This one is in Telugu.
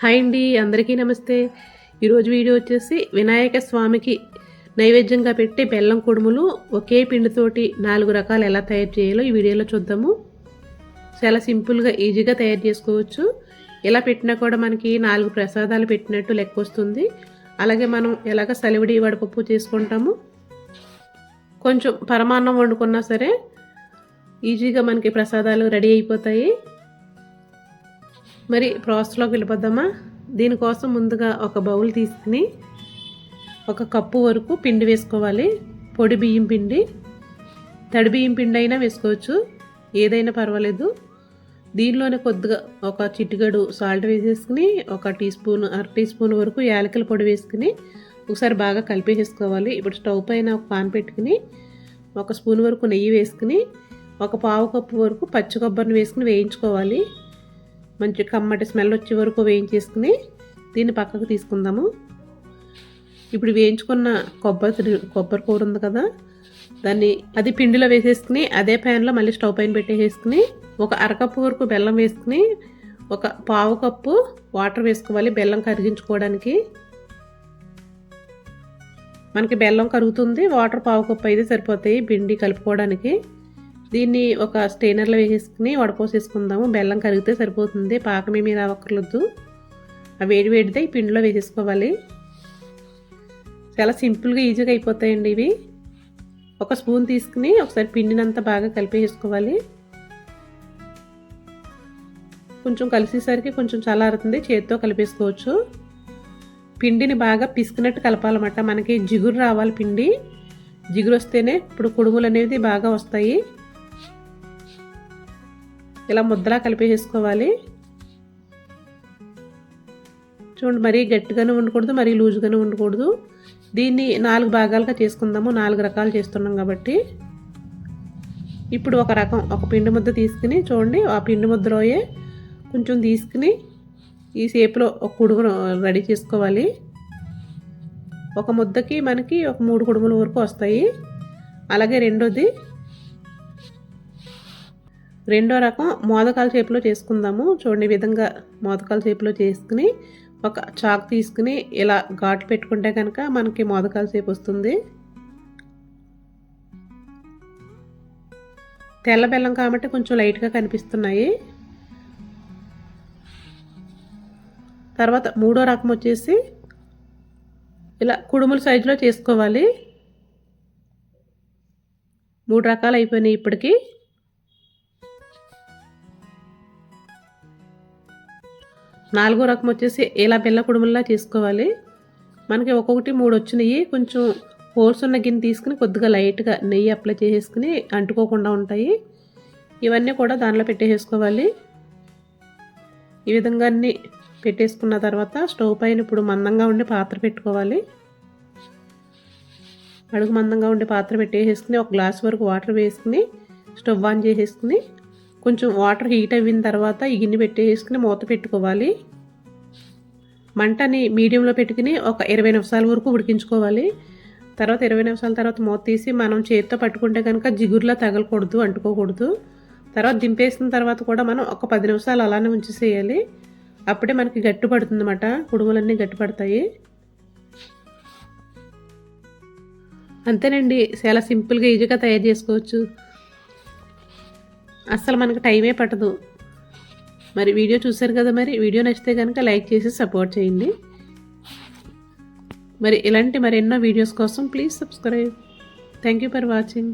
హాయ్ అండి అందరికీ నమస్తే. ఈరోజు వీడియో వచ్చేసి వినాయక స్వామికి నైవేద్యంగా పెట్టి బెల్లం కుడుములు ఒకే పిండితోటి నాలుగు రకాలు ఎలా తయారు చేయాలో ఈ వీడియోలో చూద్దాము. చాలా సింపుల్గా ఈజీగా తయారు చేసుకోవచ్చు. ఇలా పెట్టినా కూడా మనకి నాలుగు ప్రసాదాలు పెట్టినట్టు లెక్క వస్తుంది. అలాగే మనం ఎలాగ సలివిడి వడపప్పు చేసుకుంటాము. కొంచెం పరమాన్నం వండుకున్నా సరే ఈజీగా మనకి ప్రసాదాలు రెడీ అయిపోతాయి. మరి ప్రాసెస్లోకి వెళ్ళిపోద్దామా? దీనికోసం ముందుగా ఒక బౌల్ తీసుకుని ఒక కప్పు వరకు పిండి వేసుకోవాలి. పొడి బియ్యం పిండి. తడి బియ్యం పిండి అయినా వేసుకోవచ్చు. ఏదైనా పర్వాలేదు. దీనిలోనే కొద్దిగా ఒక చిటిగడు సాల్ట్ వేసేసుకుని ఒక టీ స్పూన్ అర టీ స్పూన్ వరకు యాలకుల పొడి వేసుకుని ఒకసారి బాగా కలిపేసేసుకోవాలి. ఇప్పుడు స్టవ్ పైన ఒక పాన్ పెట్టుకుని ఒక స్పూన్ వరకు నెయ్యి వేసుకుని ఒక పావు కప్పు వరకు పచ్చి కొబ్బరిని వేసుకుని వేయించుకోవాలి. మంచి కమ్మటి స్మెల్ వచ్చే వరకు వేయించేసుకుని దీన్ని పక్కకు తీసుకుందాము. ఇప్పుడు వేయించుకున్న కొబ్బరి కొబ్బరి కూర ఉంది కదా దాన్ని అది పిండిలో వేసేసుకుని అదే ప్యాన్లో మళ్ళీ స్టవ్ పైన పెట్టేసుకుని ఒక అరకప్పు వరకు బెల్లం వేసుకుని ఒక పావు కప్పు వాటర్ వేసుకోవాలి బెల్లం కరిగించుకోవడానికి. మనకి బెల్లం కరుగుతుంది వాటర్ పావు కప్పు అయితే సరిపోతాయి పిండి కలుపుకోవడానికి. దీన్ని ఒక స్టెయినర్లో వేసేసుకుని వడపోసేసుకుందాము. బెల్లం కరిగితే సరిపోతుంది. పాకమేమీ రావక్కర్లేదు. ఆ వేడి వేడితే ఈ పిండిలో వేసేసుకోవాలి. చాలా సింపుల్గా ఈజీగా అయిపోతాయండి ఇవి. ఒక స్పూన్ తీసుకుని ఒకసారి పిండినంతా బాగా కలిపేసుకోవాలి కొంచెం కలిసేసరికి కొంచెం చల్లారుతుంది. చేతితో కలిపేసుకోవచ్చు. పిండిని బాగా పిసుకున్నట్టు కలపాలన్నమాట. మనకి జిగురు రావాలి పిండి. జిగురు వస్తేనే ఇప్పుడు కుడుములు అనేది బాగా వస్తాయి. ఇలా ముద్దలా కలిపేసుకోవాలి చూడండి మరీ గట్టిగానే ఉండకూడదు మరీ లూజ్గానే ఉండకూడదు. దీన్ని నాలుగు భాగాలుగా చేసుకుందాము నాలుగు రకాలు చేస్తున్నాం కాబట్టి. ఇప్పుడు ఒక రకం ఒక పిండి ముద్ద తీసుకుని చూడండి ఆ పిండి ముద్దలోయే కొంచెం తీసుకుని ఈ షేప్లో ఒక కుడుమును రెడీ చేసుకోవాలి. ఒక ముద్దకి మనకి ఒక మూడు కుడుముల వరకు వస్తాయి. అలాగే రెండోది రెండో రకం మోదకాల షేప్లో చేసుకుందాము. చూడండి విధంగా మోదకాల షేప్లో చేసుకుని ఒక చాక్ తీసుకుని ఇలా ఘాటు పెట్టుకుంటే కనుక మనకి మోదకాల షేప్ వస్తుంది. తెల్ల బెల్లం కాబట్టి కొంచెం లైట్గా కనిపిస్తున్నాయి. తర్వాత మూడో రకం వచ్చేసి ఇలా కుడుముల సైజులో చేసుకోవాలి. మూడు రకాలు అయిపోయినాయి ఇప్పటికీ. నాలుగో రకం వచ్చేసి ఇలా బెల్ల కుడుముల్లా చేసుకోవాలి మనకి ఒక్కొక్కటి మూడు వచ్చినాయి. కొంచెం హోల్స్ ఉన్న గిన్నె తీసుకుని కొద్దిగా లైట్గా నెయ్యి అప్లై చేసేసుకుని అంటుకోకుండా ఉంటాయి. ఇవన్నీ కూడా దానిలో పెట్టేసుకోవాలి ఈ విధంగా అన్నీ పెట్టేసుకున్న తర్వాత స్టవ్ పైన ఇప్పుడు మందంగా ఉండే పాత్ర పెట్టుకోవాలి. అడుగు మందంగా ఉండే పాత్ర పెట్టేసుకుని ఒక గ్లాస్ వరకు వాటర్ వేసుకుని స్టవ్ ఆన్ చేసేసుకుని కొంచెం వాటర్ హీట్ అయిన తర్వాత ఈ గిన్నె పెట్టేసుకుని మూత పెట్టుకోవాలి. మంటని మీడియంలో పెట్టుకుని ఒక ఇరవై నిమిషాల వరకు ఉడికించుకోవాలి. తర్వాత ఇరవై నిమిషాల తర్వాత మూత తీసి మనం చేతితో పట్టుకుంటే కనుక జిగురులా తగలకూడదు అంటుకోకూడదు. తర్వాత దింపేసిన తర్వాత కూడా మనం ఒక పది నిమిషాలు అలానే ఉంచేసేయాలి. అప్పుడే మనకి గట్టి పడుతుంది అన్నమాట కుడుములన్నీ గట్టి పడతాయి. అంతేనండి. చాలా సింపుల్గా ఈజీగా తయారు చేసుకోవచ్చు. అస్సలు మనకు టైమే పట్టదు. మరి వీడియో చూసారు కదా మరి? వీడియో నచ్చితే కనుక లైక్ చేసి సపోర్ట్ చేయండి. మరి ఇలాంటి మరెన్నో వీడియోస్ కోసం please subscribe. Thank you for watching